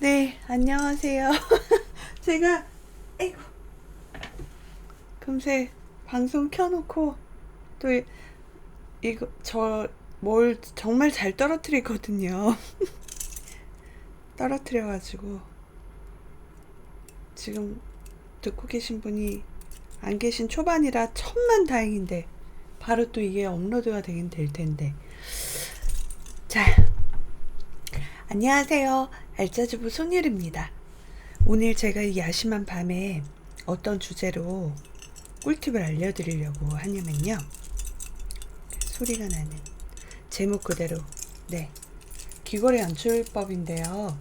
네, 안녕하세요. 제가 아이고 금세 방송 켜놓고 또 이- 이거 저 뭘 정말 잘 떨어뜨리거든요. 떨어뜨려가지고 지금 듣고 계신 분이 안 계신 초반이라 천만 다행인데 바로 또 이게 업로드가 되긴 될 텐데. 자 안녕하세요. 알짜주부 손일입니다. 오늘 제가 이 야심한 밤에 어떤 주제로 꿀팁을 알려드리려고 하냐면요. 소리가 나는 제목 그대로 네 귀걸이 연출법인데요.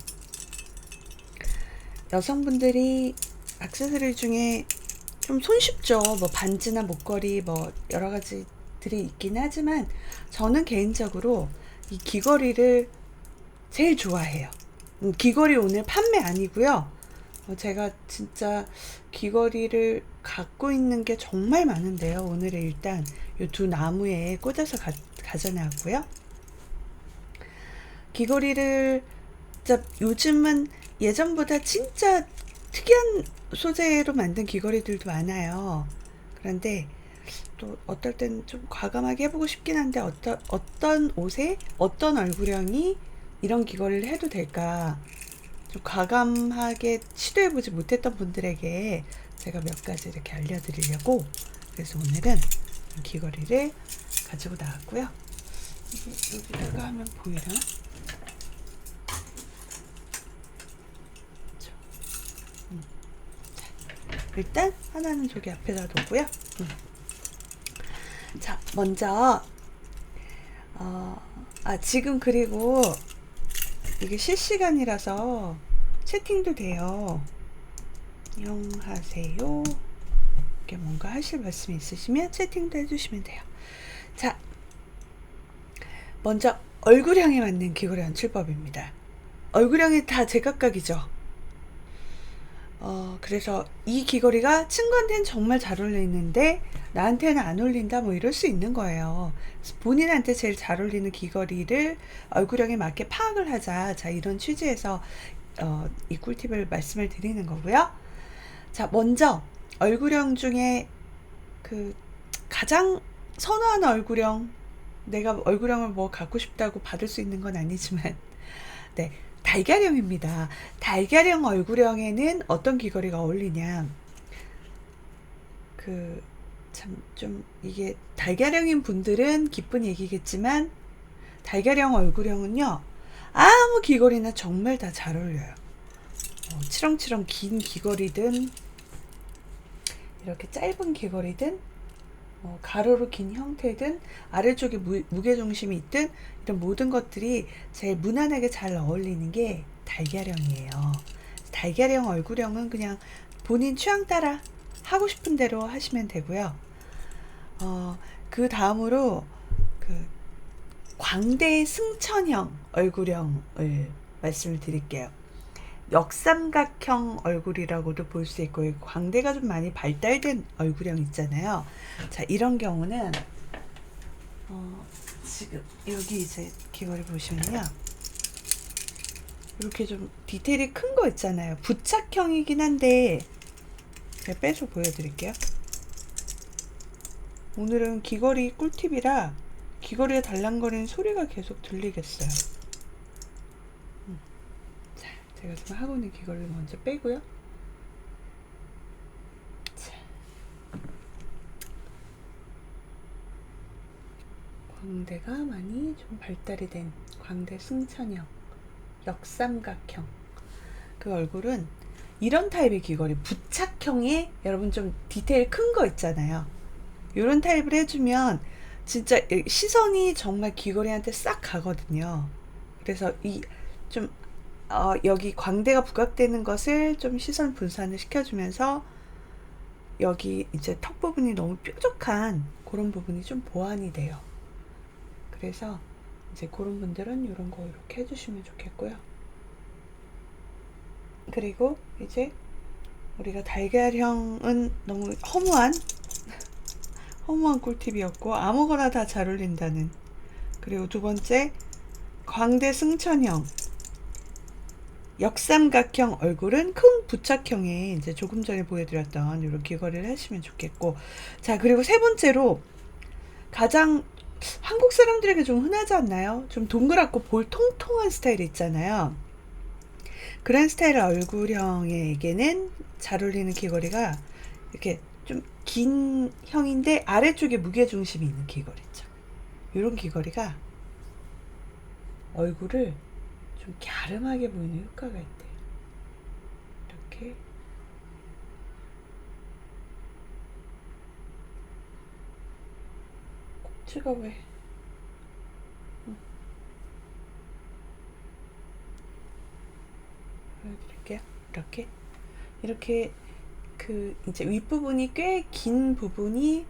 여성분들이 액세서리 중에 좀 손쉽죠. 뭐 반지나 목걸이 뭐 여러 가지들이 있긴 하지만 저는 개인적으로 이 귀걸이를 제일 좋아해요. 음, 귀걸이 오늘 판매 아니고요. 어, 제가 진짜 귀걸이를 갖고 있는 게 정말 많은데요. 오늘은 일단 이 두 나무에 꽂아서 가, 가져나왔고요. 귀걸이를 진짜 요즘은 예전보다 진짜 특이한 소재로 만든 귀걸이들도 많아요. 그런데 또 어떨 땐 좀 과감하게 해보고 싶긴 한데 어떤 어떤 옷에 어떤 얼굴형이 이런 귀걸이를 해도 될까 좀 과감하게 시도해보지 못했던 분들에게 제가 몇 가지 이렇게 알려드리려고 그래서 오늘은 이 귀걸이를 가지고 나왔고요. 여기다가 하면 보이나? 일단 하나는 저기 앞에다 놓고요. 음. 자, 먼저 어, 아 지금 그리고 이게 실시간이라서 채팅도 돼요. 안녕하세요. 이렇게 뭔가 하실 말씀이 있으시면 채팅도 해주시면 돼요. 자, 먼저 얼굴형에 맞는 귀걸이 연출법입니다. 얼굴형이 다 제각각이죠. 어, 그래서 이 귀걸이가 친구한테는 정말 잘 어울리는데 나한테는 안 어울린다 뭐 이럴 수 있는 거예요. 본인한테 제일 잘 어울리는 귀걸이를 얼굴형에 맞게 파악을 하자. 자, 이런 취지에서 어, 이 꿀팁을 말씀을 드리는 거고요. 자, 먼저 얼굴형 중에 그 가장 선호하는 얼굴형 내가 얼굴형을 뭐 갖고 싶다고 받을 수 있는 건 아니지만 네. 달걀형입니다. 달걀형 얼굴형에는 어떤 귀걸이가 어울리냐? 그 참 좀 이게 달걀형인 분들은 기쁜 얘기겠지만 달걀형 얼굴형은요 아무 귀걸이나 정말 다 잘 어울려요. 어, 치렁치렁 긴 귀걸이든 이렇게 짧은 귀걸이든 어, 가로로 긴 형태든 아래쪽에 무, 무게중심이 있든 이런 모든 것들이 제일 무난하게 잘 어울리는 게 달걀형이에요. 달걀형 얼굴형은 그냥 본인 취향 따라 하고 싶은 대로 하시면 되고요. 어, 그 다음으로 그 광대 승천형 얼굴형을 말씀을 드릴게요. 역삼각형 얼굴이라고도 볼 수 있고 광대가 좀 많이 발달된 얼굴형 있잖아요. 자 이런 경우는 어, 지금 여기 이제 귀걸이 보시면요. 이렇게 좀 디테일이 큰 거 있잖아요. 부착형이긴 한데 제가 빼서 보여드릴게요. 오늘은 귀걸이 꿀팁이라 귀걸이에 달랑거리는 소리가 계속 들리겠어요. 제가 지금 하고 있는 귀걸이를 먼저 빼고요. 자. 광대가 많이 좀 발달이 된 광대 승천형, 역삼각형. 그 얼굴은 이런 타입의 귀걸이, 부착형에 여러분 좀 디테일 큰 거 있잖아요. 이런 타입을 해주면 진짜 시선이 정말 귀걸이한테 싹 가거든요. 그래서 이 좀 어, 여기 광대가 부각되는 것을 좀 시선 분산을 시켜주면서 여기 이제 턱 부분이 너무 뾰족한 그런 부분이 좀 보완이 돼요. 그래서 이제 그런 분들은 이런 거 이렇게 해주시면 좋겠고요. 그리고 이제 우리가 달걀형은 너무 허무한 허무한 꿀팁이었고 아무거나 다 잘 어울린다는 그리고 두 번째 광대 승천형 역삼각형 얼굴은 큰 부착형에 이제 조금 전에 보여드렸던 이런 귀걸이를 하시면 좋겠고 자 그리고 세 번째로 가장 한국 사람들에게 좀 흔하지 않나요? 좀 동그랗고 볼 통통한 스타일 있잖아요. 그런 스타일 얼굴형에게는 잘 어울리는 귀걸이가 이렇게 좀 긴 형인데 아래쪽에 무게 중심이 있는 귀걸이 있죠. 이런 귀걸이가 얼굴을 좀 갸름하게 보이는 효과가 있대요. 이렇게 꼭지가 왜? 응. 보여드릴게요. 이렇게 이렇게 그 이제 윗부분이 꽤 긴 부분이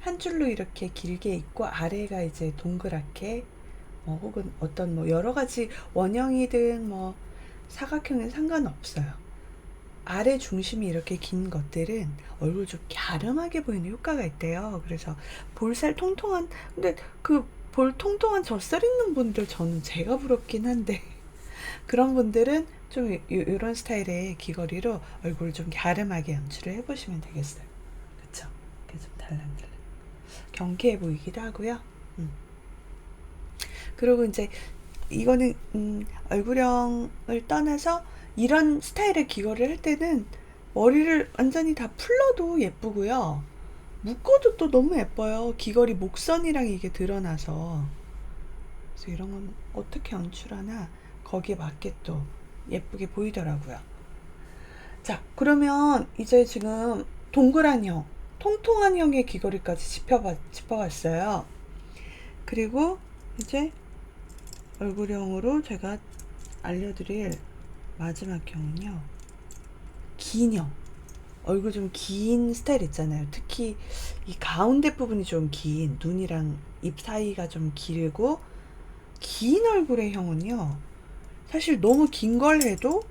한 줄로 이렇게 길게 있고 아래가 이제 동그랗게 어, 혹은 어떤 뭐 여러 가지 원형이든 뭐 사각형은 상관없어요. 아래 중심이 이렇게 긴 것들은 얼굴 좀 갸름하게 보이는 효과가 있대요. 그래서 볼살 통통한 근데 그 볼 통통한 젖살 있는 분들 저는 제가 부럽긴 한데 그런 분들은 좀 요- 요런 스타일의 귀걸이로 얼굴을 좀 갸름하게 연출을 해보시면 되겠어요. 그쵸? 이렇게 좀 달랑달랑. 경쾌해 보이기도 하고요. 음. 그리고 이제 이거는 음, 얼굴형을 떠나서 이런 스타일의 귀걸이를 할 때는 머리를 완전히 다 풀러도 예쁘고요. 묶어도 또 너무 예뻐요. 귀걸이 목선이랑 이게 드러나서. 그래서 이런 건 어떻게 연출하나 거기에 맞게 또 예쁘게 보이더라고요. 자, 그러면 이제 지금 동그란 형, 통통한 형의 귀걸이까지 짚어봤, 짚어봤어요. 그리고 이제 얼굴형으로 제가 알려드릴 마지막 형은요. 긴 형. 얼굴 좀 긴 스타일 있잖아요. 특히 이 가운데 부분이 좀 긴, 눈이랑 입 사이가 좀 길고, 긴 얼굴의 형은요. 사실 너무 긴 걸 해도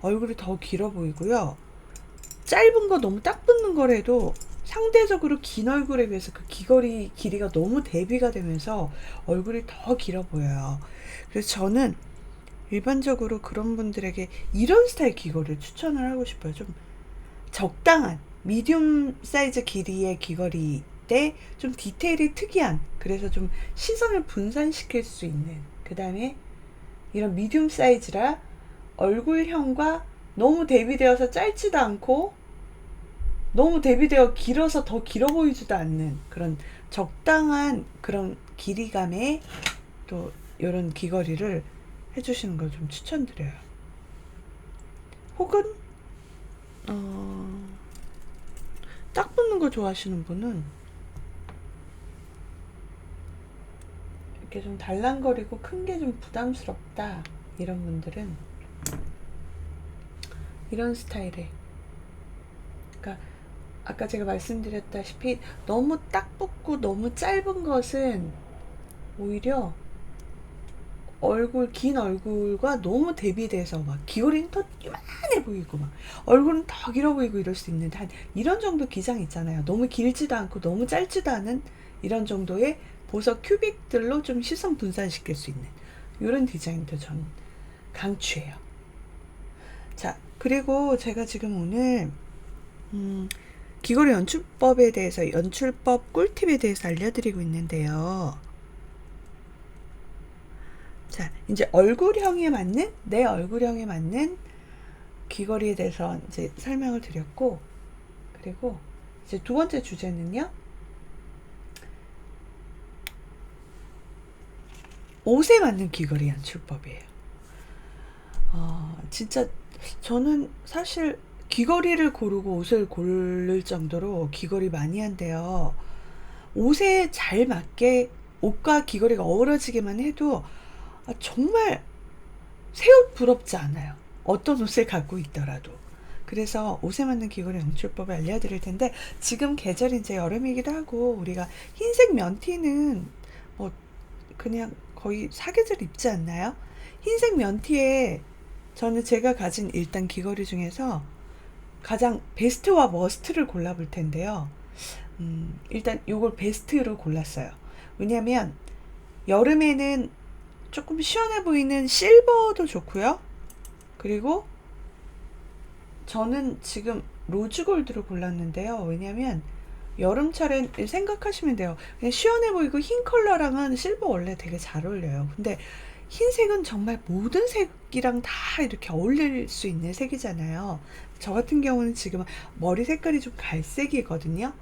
얼굴이 더 길어 보이고요. 짧은 거 너무 딱 붙는 걸 해도 상대적으로 긴 얼굴에 비해서 그 귀걸이 길이가 너무 대비가 되면서 얼굴이 더 길어 보여요. 그래서 저는 일반적으로 그런 분들에게 이런 스타일 귀걸이를 추천을 하고 싶어요. 좀 적당한 미디움 사이즈 길이의 귀걸이 때 좀 디테일이 특이한 그래서 좀 시선을 분산시킬 수 있는 그 다음에 이런 미디움 사이즈라 얼굴형과 너무 대비되어서 짧지도 않고 너무 대비되어 길어서 더 길어 보이지도 않는 그런 적당한 그런 길이감의 또 이런 귀걸이를 해주시는 걸 좀 추천드려요. 혹은 어, 딱 붙는 거 좋아하시는 분은 이렇게 좀 달랑거리고 큰 게 좀 부담스럽다 이런 분들은 이런 스타일의 그러니까 아까 제가 말씀드렸다시피 너무 딱 붙고 너무 짧은 것은 오히려 얼굴 긴 얼굴과 너무 대비돼서 막 귀걸이는 더 요만해 보이고 막 얼굴은 더 길어 보이고 이럴 수 있는데 한 이런 정도 기장 있잖아요. 너무 길지도 않고 너무 짧지도 않은 이런 정도의 보석 큐빅들로 좀 시선 분산시킬 수 있는 이런 디자인도 저는 강추해요. 자 그리고 제가 지금 오늘 음, 귀걸이 연출법에 대해서 연출법 꿀팁에 대해서 알려드리고 있는데요. 자, 이제 얼굴형에 맞는 내 얼굴형에 맞는 귀걸이에 대해서 이제 설명을 드렸고, 그리고 이제 두 번째 주제는요. 옷에 맞는 귀걸이 연출법이에요. 어, 진짜 저는 사실 귀걸이를 고르고 옷을 고를 정도로 귀걸이 많이 한데요. 옷에 잘 맞게 옷과 귀걸이가 어우러지게만 해도 아, 정말 새옷 부럽지 않아요. 어떤 옷을 갖고 있더라도. 그래서 옷에 맞는 귀걸이 연출법을 알려드릴 텐데 지금 계절이 이제 여름이기도 하고 우리가 흰색 면티는 뭐 그냥 거의 사계절 입지 않나요? 흰색 면티에 저는 제가 가진 일단 귀걸이 중에서 가장 베스트와 머스트를 골라볼 텐데요. 음, 일단 요걸 베스트로 골랐어요. 왜냐면 여름에는 조금 시원해 보이는 실버도 좋고요. 그리고 저는 지금 로즈골드를 골랐는데요. 왜냐면 여름철엔 생각하시면 돼요. 그냥 시원해 보이고 흰 컬러랑은 실버 원래 되게 잘 어울려요. 근데 흰색은 정말 모든 색이랑 다 이렇게 어울릴 수 있는 색이잖아요. 저 같은 경우는 지금 머리 색깔이 좀 갈색이거든요.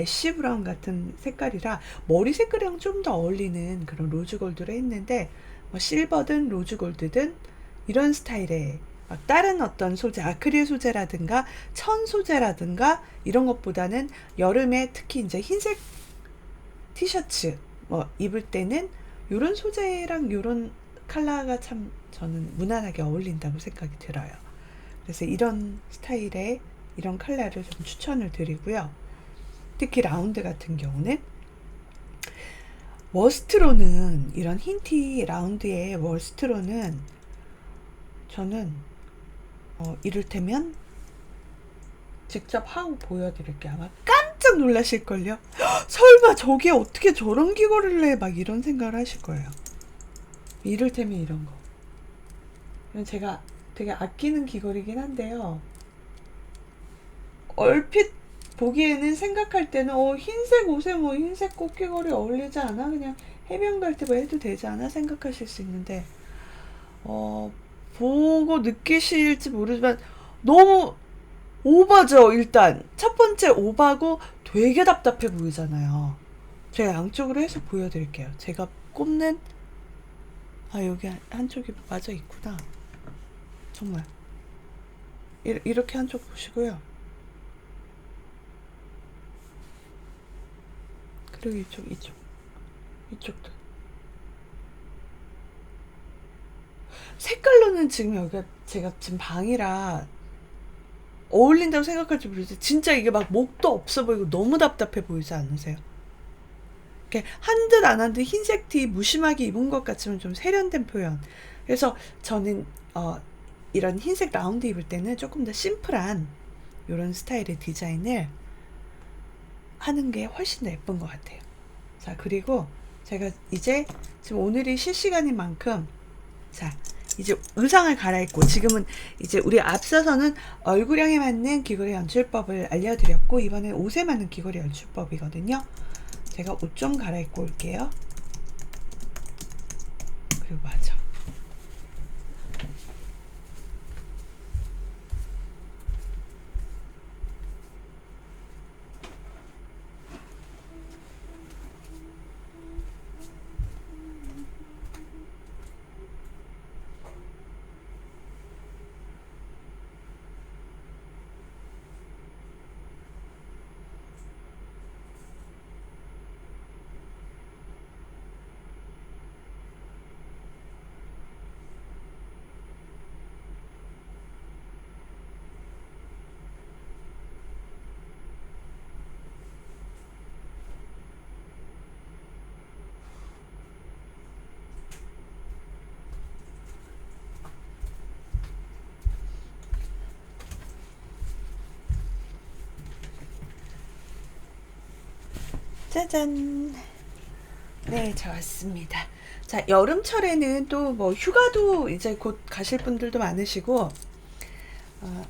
애쉬 브라운 같은 색깔이라 머리 색깔이랑 좀 더 어울리는 그런 로즈 골드를 했는데 뭐 실버든 로즈 골드든 이런 스타일의 막 다른 어떤 소재, 아크릴 소재라든가 천 소재라든가 이런 것보다는 여름에 특히 이제 흰색 티셔츠 뭐 입을 때는 이런 소재랑 이런 컬러가 참 저는 무난하게 어울린다고 생각이 들어요. 그래서 이런 스타일의 이런 컬러를 좀 추천을 드리고요. 특히 라운드 같은 경우는 워스트로는 이런 흰티 라운드의 워스트로는 저는 어, 이를테면 직접 하고 보여드릴게요. 아마 깜짝 놀라실걸요? 설마 저게 어떻게 저런 귀걸이를 해? 막 이런 생각을 하실 거예요. 이를테면 이런 거. 이건 제가 되게 아끼는 귀걸이긴 한데요. 얼핏 보기에는 생각할 때는 어 흰색 옷에 뭐 흰색 꽃귀걸이 어울리지 않아? 그냥 해변 갈 때 뭐 해도 되지 않아? 생각하실 수 있는데 어 보고 느끼실지 모르지만 너무 오바죠 일단. 첫 번째 오바고 되게 답답해 보이잖아요. 제가 양쪽으로 해서 보여드릴게요. 제가 꼽는 아 여기 한- 한쪽이 맞아 있구나. 정말. 이- 이렇게 한쪽 보시고요 그리고 이쪽 이쪽 이쪽도 색깔로는 지금 여기가 제가 지금 방이라 어울린다고 생각할지 모르겠어요. 진짜 이게 막 목도 없어 보이고 너무 답답해 보이지 않으세요? 이렇게 한 듯 안 한 듯 흰색 티 무심하게 입은 것 같지만 좀 세련된 표현. 그래서 저는 어, 이런 흰색 라운드 입을 때는 조금 더 심플한 이런 스타일의 디자인을 하는 게 훨씬 더 예쁜 것 같아요. 자, 그리고 제가 이제 지금 오늘이 실시간인 만큼 자, 이제 의상을 갈아입고 지금은 이제 우리 앞서서는 얼굴형에 맞는 귀걸이 연출법을 알려드렸고 이번엔 옷에 맞는 귀걸이 연출법이거든요. 제가 옷 좀 갈아입고 올게요. 그리고 맞아. 짜잔. 네, 저 왔습니다. 자, 여름철에는 또 뭐 휴가도 이제 곧 가실 분들도 많으시고, 어,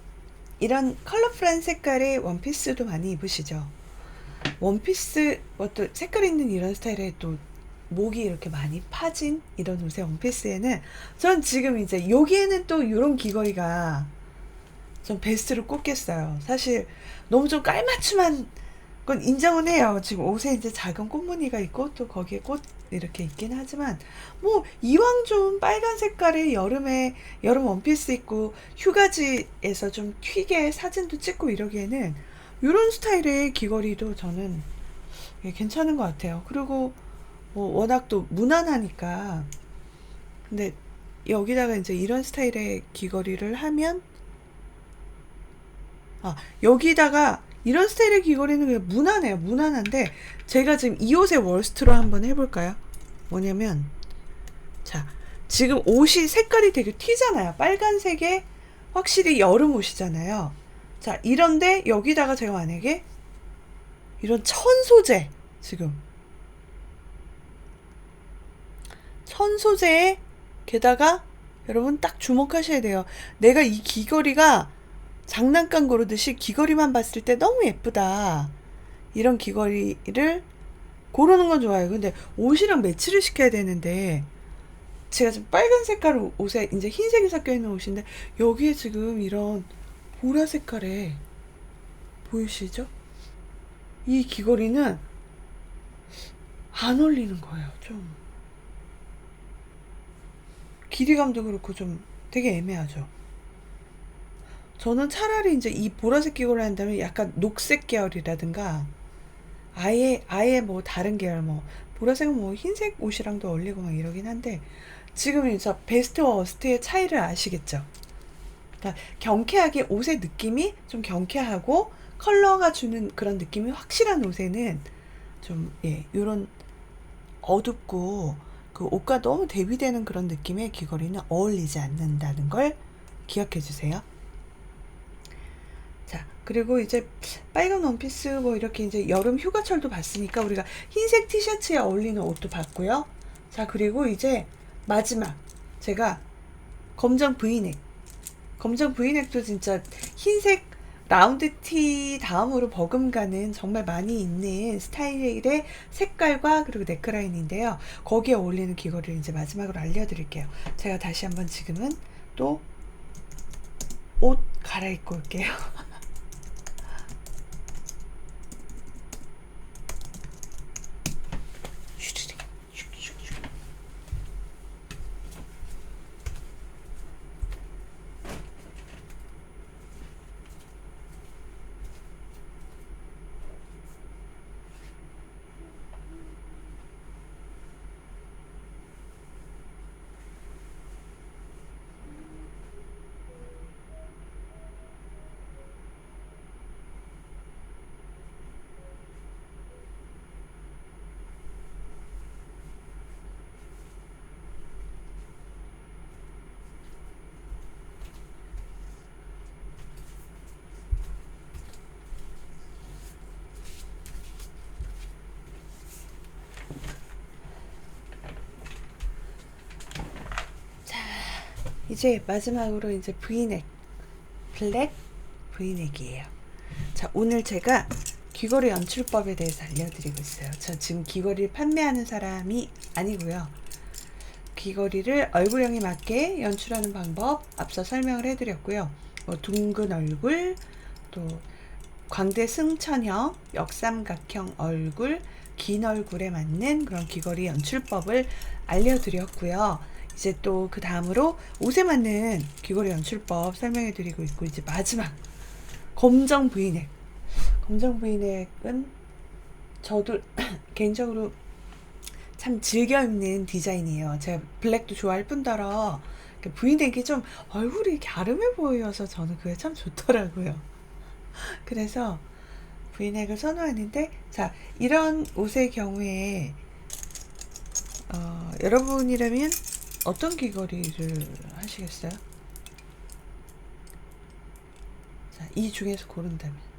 이런 컬러풀한 색깔의 원피스도 많이 입으시죠. 원피스, 뭐또 색깔 있는 이런 스타일의 또 목이 이렇게 많이 파진 이런 옷의 원피스에는 전 지금 이제 여기에는 또 이런 귀걸이가 좀 베스트로 꼽겠어요. 사실 너무 좀 깔맞춤한 건 인정은 해요. 지금 옷에 이제 작은 꽃무늬가 있고 또 거기에 꽃 이렇게 있긴 하지만 뭐 이왕 좀 빨간 색깔의 여름에 여름 원피스 입고 휴가지에서 좀 튀게 사진도 찍고 이러기에는 이런 스타일의 귀걸이도 저는 예, 괜찮은 것 같아요. 그리고 뭐 워낙 또 무난하니까 근데 여기다가 이제 이런 스타일의 귀걸이를 하면 아, 여기다가 이런 스타일의 귀걸이는 그냥 무난해요. 무난한데 제가 지금 이 옷의 월스트로 한번 해볼까요? 뭐냐면 자 지금 옷이 색깔이 되게 튀잖아요. 빨간색에 확실히 여름 옷이잖아요. 자 이런데 여기다가 제가 만약에 이런 천 소재 지금 천 소재에 게다가 여러분 딱 주목하셔야 돼요. 내가 이 귀걸이가 장난감 고르듯이 귀걸이만 봤을 때 너무 예쁘다. 이런 귀걸이를 고르는 건 좋아요. 근데 옷이랑 매치를 시켜야 되는데 제가 지금 빨간 색깔 옷에 이제 흰색이 섞여 있는 옷인데 여기에 지금 이런 보라 색깔에 보이시죠? 이 귀걸이는 안 어울리는 거예요. 좀 길이감도 그렇고 좀 되게 애매하죠. 저는 차라리 이제 이 보라색 귀걸이 한다면 약간 녹색 계열이라든가 아예 아예 뭐 다른 계열 뭐 보라색은 뭐 흰색 옷이랑도 어울리고 막 이러긴 한데 지금 이제 베스트와 어스트의 차이를 아시겠죠? 그러니까 경쾌하게 옷의 느낌이 좀 경쾌하고 컬러가 주는 그런 느낌이 확실한 옷에는 좀 예, 요런 어둡고 그 옷과 너무 대비되는 그런 느낌의 귀걸이는 어울리지 않는다는 걸 기억해 주세요. 자, 그리고 이제 빨간 원피스 뭐 이렇게 이제 여름 휴가철도 봤으니까 우리가 흰색 티셔츠에 어울리는 옷도 봤고요. 자, 그리고 이제 마지막 제가 검정 브이넥 검정 브이넥도 진짜 흰색 라운드 티 다음으로 버금가는 정말 많이 있는 스타일의 색깔과 그리고 넥라인인데요. 거기에 어울리는 귀걸이를 이제 마지막으로 알려드릴게요. 제가 다시 한번 지금은 또 옷 갈아입고 올게요. 이제 마지막으로 이제 브이넥 블랙 브이넥이에요. 자 오늘 제가 귀걸이 연출법에 대해서 알려드리고 있어요. 저 지금 귀걸이를 판매하는 사람이 아니고요. 귀걸이를 얼굴형에 맞게 연출하는 방법 앞서 설명을 해드렸고요. 뭐 둥근 얼굴, 또 광대 승천형, 역삼각형 얼굴, 긴 얼굴에 맞는 그런 귀걸이 연출법을 알려드렸고요. 이제 또 그 다음으로 옷에 맞는 귀걸이 연출법 설명해 드리고 있고 이제 마지막 검정 브이넥 검정 브이넥은 저도 개인적으로 참 즐겨 입는 디자인이에요. 제가 블랙도 좋아할 뿐더러 브이넥이 좀 얼굴이 아름해 보여서 저는 그게 참 좋더라고요. 그래서 브이넥을 선호하는데 자 이런 옷의 경우에 어, 여러분이라면 어떤 귀걸이를 하시겠어요? 자, 이 중에서 고른다면.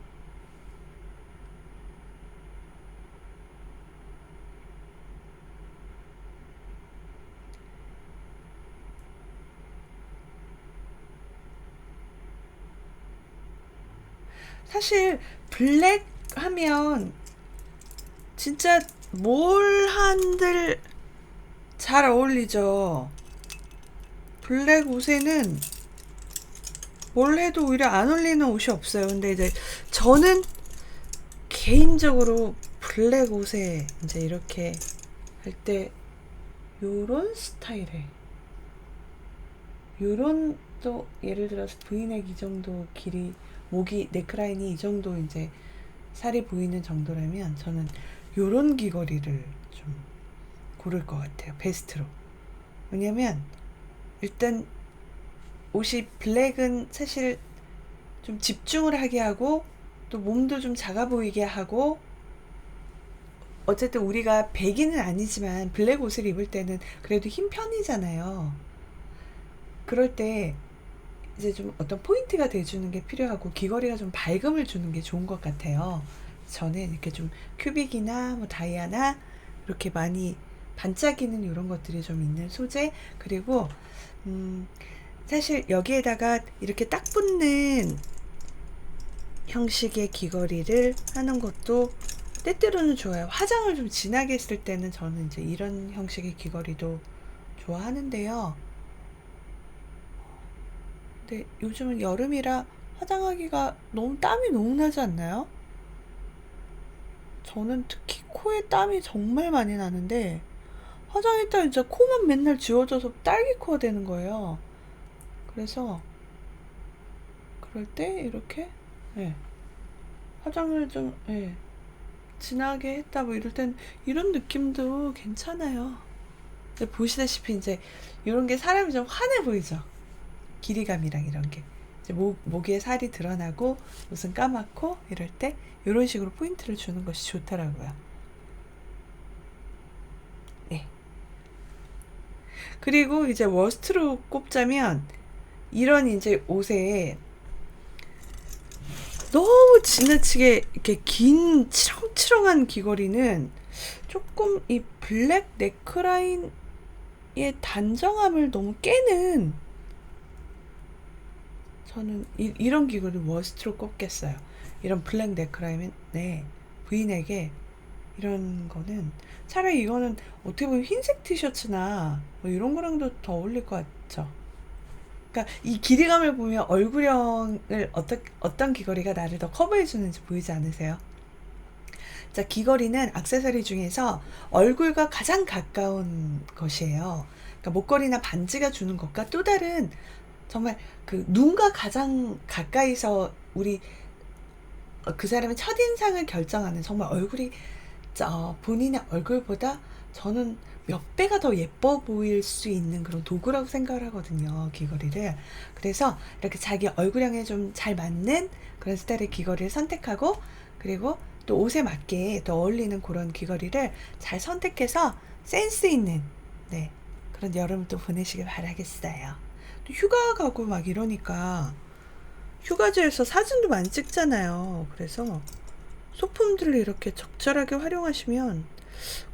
사실 블랙 하면 진짜 뭘 한들 잘 어울리죠. 블랙 옷에는 뭘 해도 오히려 안 어울리는 옷이 없어요. 근데 이제 저는 개인적으로 블랙 옷에 이제 이렇게 할 때 요런 스타일에 요런 또 예를 들어서 브이넥 이 정도 길이 목이 네크라인이 이 정도 이제 살이 보이는 정도라면 저는 요런 귀걸이를 좀 고를 것 같아요. 베스트로. 왜냐면 일단 옷이 블랙은 사실 좀 집중을 하게 하고 또 몸도 좀 작아 보이게 하고 어쨌든 우리가 백인은 아니지만 블랙 옷을 입을 때는 그래도 흰 편이잖아요. 그럴 때 이제 좀 어떤 포인트가 돼주는 게 필요하고 귀걸이가 좀 밝음을 주는 게 좋은 것 같아요. 저는 이렇게 좀 큐빅이나 뭐 다이아나 이렇게 많이 반짝이는 이런 것들이 좀 있는 소재 그리고 음 사실 여기에다가 이렇게 딱 붙는 형식의 귀걸이를 하는 것도 때때로는 좋아요. 화장을 좀 진하게 했을 때는 저는 이제 이런 형식의 귀걸이도 좋아하는데요. 근데 요즘은 여름이라 화장하기가 너무 땀이 너무 나지 않나요? 저는 특히 코에 땀이 정말 많이 나는데 화장했다 진짜 코만 맨날 지워져서 딸기 코가 되는 거예요. 그래서 그럴 때 이렇게 예. 화장을 좀 예. 진하게 했다 뭐 이럴 땐 이런 느낌도 괜찮아요. 보시다시피 이제 이런 게 사람이 좀 환해 보이죠. 길이감이랑 이런 게 이제 목 목에 살이 드러나고 옷은 까맣고 이럴 때 이런 식으로 포인트를 주는 것이 좋더라고요. 네. 그리고 이제 워스트로 꼽자면 이런 이제 옷에 너무 지나치게 이렇게 긴 치렁치렁한 귀걸이는 조금 이 블랙 네크라인의 단정함을 너무 깨는 저는 이, 이런 귀걸이 워스트로 꼽겠어요. 이런 블랙 네크라인의 브이넥에 이런 거는 차라리 이거는 어떻게 보면 흰색 티셔츠나 뭐 이런 거랑도 더 어울릴 것 같죠. 그러니까 이 길이감을 보면 얼굴형을 어떤 어떤 귀걸이가 나를 더 커버해 주는지 보이지 않으세요? 자, 귀걸이는 액세서리 중에서 얼굴과 가장 가까운 것이에요. 그러니까 목걸이나 반지가 주는 것과 또 다른 정말 그 눈과 가장 가까이서 우리 어, 그 사람의 첫인상을 결정하는 정말 얼굴이 저 본인의 얼굴보다 저는 몇 배가 더 예뻐 보일 수 있는 그런 도구라고 생각을 하거든요. 귀걸이를. 그래서 이렇게 자기 얼굴형에 좀 잘 맞는 그런 스타일의 귀걸이를 선택하고 그리고 또 옷에 맞게 또 어울리는 그런 귀걸이를 잘 선택해서 센스 있는 네, 그런 여름을 또 보내시길 바라겠어요. 또 휴가 가고 막 이러니까 휴가지에서 사진도 많이 찍잖아요. 그래서 소품들을 이렇게 적절하게 활용하시면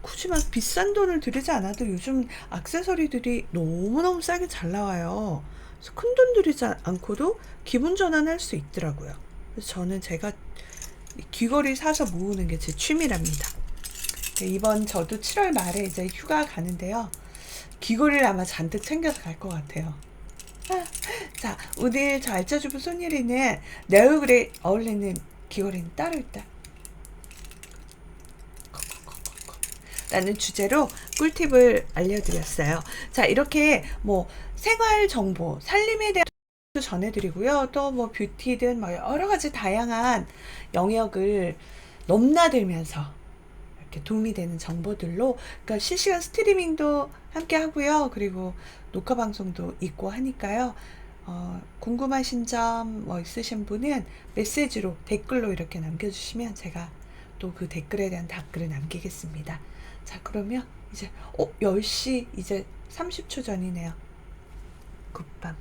굳이 막 비싼 돈을 들이지 않아도 요즘 액세서리들이 너무너무 싸게 잘 나와요. 그래서 큰 돈 들이지 않고도 기분 전환할 수 있더라고요. 그래서 저는 제가 이 귀걸이 사서 모으는 게 제 취미랍니다. 네, 이번 저도 7월 말에 이제 휴가 가는데요. 귀걸이를 아마 잔뜩 챙겨서 갈 것 같아요. 아, 자, 오늘 저 알짜주부 손예리는 내 얼굴에 어울리는 귀걸이는 따로 있다. 라는 주제로 꿀팁을 알려드렸어요. 자, 이렇게 뭐 생활 정보, 살림에 대한 전해드리고요. 또 뭐 뷰티든 뭐 여러 가지 다양한 영역을 넘나들면서 이렇게 도움이 되는 정보들로 그러니까 실시간 스트리밍도 함께 하고요. 그리고 녹화 방송도 있고 하니까요. 어, 궁금하신 점 뭐 있으신 분은 메시지로 댓글로 이렇게 남겨주시면 제가 또 그 댓글에 대한 답글을 남기겠습니다. 자, 그러면 이제 어, 10시 이제 30초 전이네요. 굿밤.